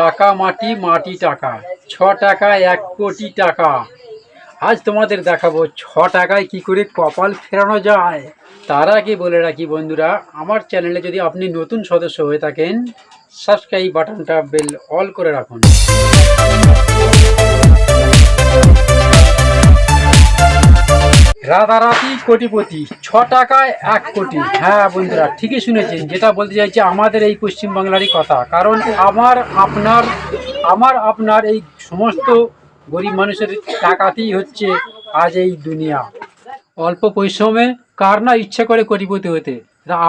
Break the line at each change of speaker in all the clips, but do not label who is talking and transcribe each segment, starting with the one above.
টাকা, মাটি মাটি টাকা, ছ টাকা, এক কোটি টাকা। আজ তোমাদের দেখাবো ছ টাকায় কি করে কপাল ফেরানো যায়। তার আগে বলে রাখি বন্ধুরা, আমার চ্যানেলে যদি আপনি নতুন সদস্য হয়ে থাকেন সাবস্ক্রাইব বাটনটা বেল অল করে রাখুন। রাতারাতি কোটিপতি ছ টাকায় এক কোটি। হ্যাঁ বন্ধুরা, ঠিকই শুনেছেন। যেটা বলতে চাইছি, আমাদের এই পশ্চিমবাংলারই কথা। কারণ আমার, আপনার আমার, আপনার এই সমস্ত গরিব মানুষের টাকাতেই হচ্ছে আজ এই দুনিয়া। অল্প পরিশ্রমে কার না ইচ্ছে করে কোটিপতি হতে?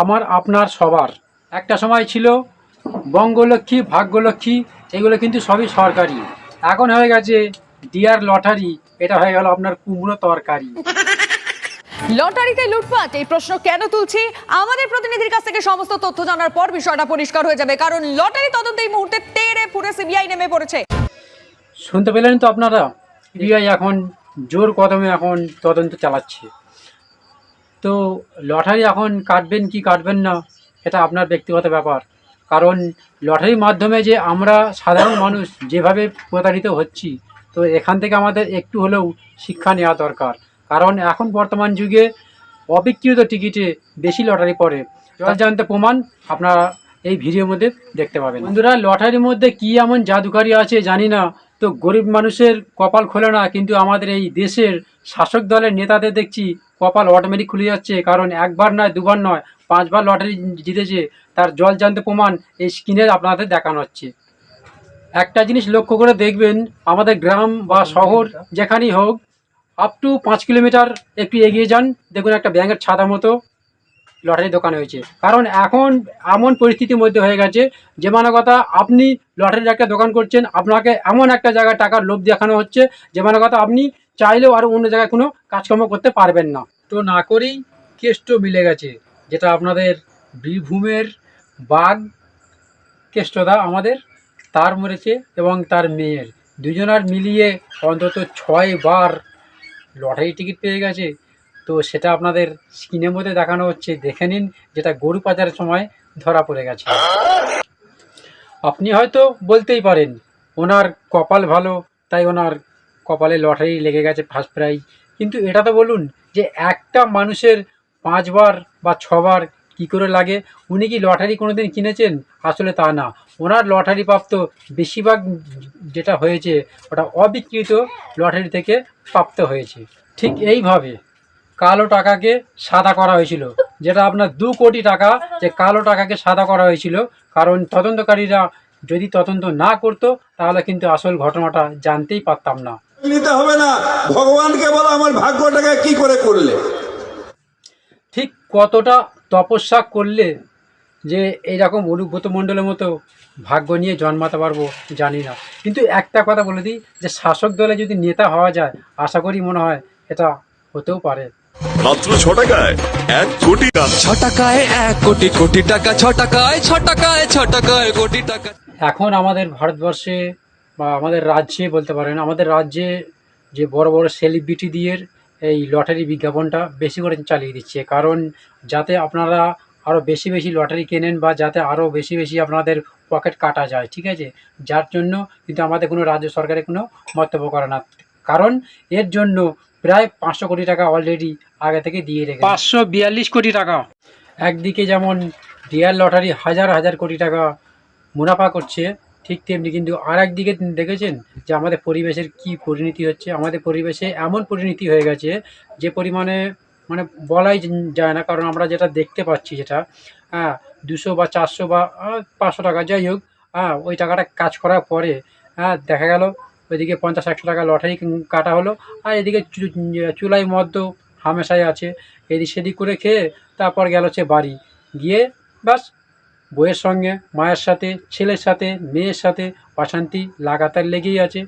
আমার, আপনার, সবার। একটা সময় ছিল বঙ্গলক্ষ্মী, ভাগ্যলক্ষ্মী, এগুলো কিন্তু সবই সরকারি। এখন হয়ে গেছে, ডিয়ার লটারি, এটা হয়ে গেল আপনার কুমড়ো তরকারি।
লটারিতে লুটপাট, এই প্রশ্ন কেন তুলছি? আমাদের প্রতিনিধির কাছ থেকে সমস্ত তথ্য জানার পর বিষয়টা পরিষ্কার হয়ে যাবে, কারণ লটারি তদন্ত এই মুহূর্তে তেড়ে পুরে সিবিআই নেমে পড়েছে।
শুনতে পেলেন তো আপনারা? সিবিআই এখন জোর কদমে এখন তদন্ত চালাচ্ছে। তো লটারি এখন কাটবেন কি কাটবেন না, এটা আপনার ব্যক্তিগত ব্যাপার। কারণ লটারির মাধ্যমে যে আমরা সাধারণ মানুষ যেভাবে প্রতারিত হচ্ছি, তো এখান থেকে আমাদের একটু হলেও শিক্ষা নেওয়া দরকার। কারণ এখন বর্তমান যুগে অবিকৃত টিকিটে বেশি লটারি পড়ে। জল জানতে প্রমাণ, আপনারা এই ভিডিওর মধ্যে দেখতে পাবেন। বন্ধুরা, লটারির মধ্যে কি এমন জাদুকারি আছে জানি না, তো গরিব মানুষের কপাল খোলে না, কিন্তু আমাদের এই দেশের শাসক দলের নেতাদের দেখছি কপাল অটোমেটিক খুলে যাচ্ছে, কারণ একবার নয়, দুবার নয়, পাঁচবার লটারি জিতেছে। তার জল জানতে প্রমাণ এই স্ক্রিনে আপনাদের দেখানো হচ্ছে। একটা জিনিস লক্ষ্য করে দেখবেন, আমাদের গ্রাম বা শহর যেখানেই হোক আপ টু পাঁচ কিলোমিটার একটু এগিয়ে যান। দেখুন একটা ব্যাঙের ছাতা মতো লটারি দোকান হয়েছে। কারণ এখন এমন পরিস্থিতির মধ্যে হয়ে গেছে যে মানে কথা, আপনি লটারির একটা দোকান করছেন, আপনাকে এমন একটা জায়গায় টাকার লোভ দেখানো হচ্ছে যে মানে কথা, আপনি চাইলেও আর অন্য জায়গায় কোনো কাজকর্ম করতে পারবেন না। তো না করেই কেষ্ট মিলে গেছে, যেটা আপনাদের বীরভূমের বাঘ কেষ্টদা আমাদের তার মরেছে এবং তার মেয়ের। দুজনার মিলিয়ে অন্তত ছয় বার লটারি টিকিট পেয়ে গেছে। তো সেটা আপনাদের স্ক্রিনের মধ্যে দেখানো হচ্ছে। দেখে নিন যেটা গরু পাচারের সময় ধরা পড়ে গেছে। আপনি হয়তো বলতেই পারেন, ওনার কপাল ভালো, তাই ওনার কপালে লটারি লেগে গেছে ফার্স্ট প্রাইজ কিন্তু এটা তো বলুন যে একটা মানুষের পাঁচবার বা ছবার কি করে লাগে? উনি কি লটারি কোনোদিন কিনেছেন? আসলে তা না। ওনার লটারি প্রাপ্ত বেশিরভাগ যেটা হয়েছে ওটা অবিকৃত লটারি থেকে প্রাপ্ত হয়েছে। ঠিক এইভাবে কালো টাকাকে সাদা করা হয়েছিল যেটা আপনার দু কোটি টাকা যে কালো টাকাকে সাদা করা হয়েছিল কারণ তদন্তকারীরা যদি তদন্ত না করতো তাহলে কিন্তু আসল ঘটনাটা জানতেই পারতাম না।
নিতে হবে না। ভগবানকে বলো আমার ভাগ্যটাকে কি করে করলে।
ঠিক কতটা তপস্যা করলে যে এইরকম অনুব্রত মণ্ডলের মতো ভাগ্য নিয়ে জন্মাতে পারব জানি না। কিন্তু একটা কথা বলে দিই যে শাসক দলে যদি নেতা হওয়া যায় আশা করি মনে হয় এটা হতেও পারে।
মাত্র ছ টাকায় এক কোটি
ছ টাকায় এক কোটি কোটি টাকা ছ টাকায় ছ টাকায় ছ টাকায় কোটি টাকা।
এখন আমাদের ভারতবর্ষে বা আমাদের রাজ্যে বলতে পারেন আমাদের রাজ্যে যে বড় বড় সেলিব্রিটি দিয়ে এই লটারি বিজ্ঞাপনটা বেশি করে চালিয়ে দিচ্ছে। কারণ যাতে আপনারা আরও বেশি বেশি লটারি কেনেন বা যাতে আরও বেশি বেশি আপনাদের পকেট কাটা যায় ঠিক আছে? যার জন্য কিন্তু আমাদের কোনো রাজ্য সরকারের কোনো মন্তব্য করে না। কারণ এর জন্য প্রায় পাঁচশো কোটি টাকা অলরেডি আগে থেকে দিয়ে রেখে পাঁচশো বিয়াল্লিশ কোটি টাকা। একদিকে যেমন ডিয়ার লটারি হাজার হাজার কোটি টাকা মুনাফা করছে ঠিক তেমনি কিন্তু আর একদিকে দেখেছেন যে আমাদের পরিবেশের কি পরিণতি হচ্ছে। আমাদের পরিবেশে এমন পরিণতি হয়ে গেছে যে পরিমাণে মানে বলাই যায় না। কারণ আমরা যেটা দেখতে পাচ্ছি যেটা হ্যাঁ দুশো বা চারশো বা পাঁচশো টাকা যাই হোক হ্যাঁ ওই টাকাটা কাজ করার পরে হ্যাঁ দেখা গেল ওইদিকে পঞ্চাশ একশো টাকা লটারি কাটা হলো। আর এদিকে চুলাই মদ্য হামেশাই আছে। এদিক সেদিক করে খেয়ে তারপর গেল সে বাড়ি। গিয়ে বাস বইয়ের সঙ্গে মায়ের সাথে ছেলের সাথে মেয়ের সাথে অশান্তি লাগাতার লেগেই আছে।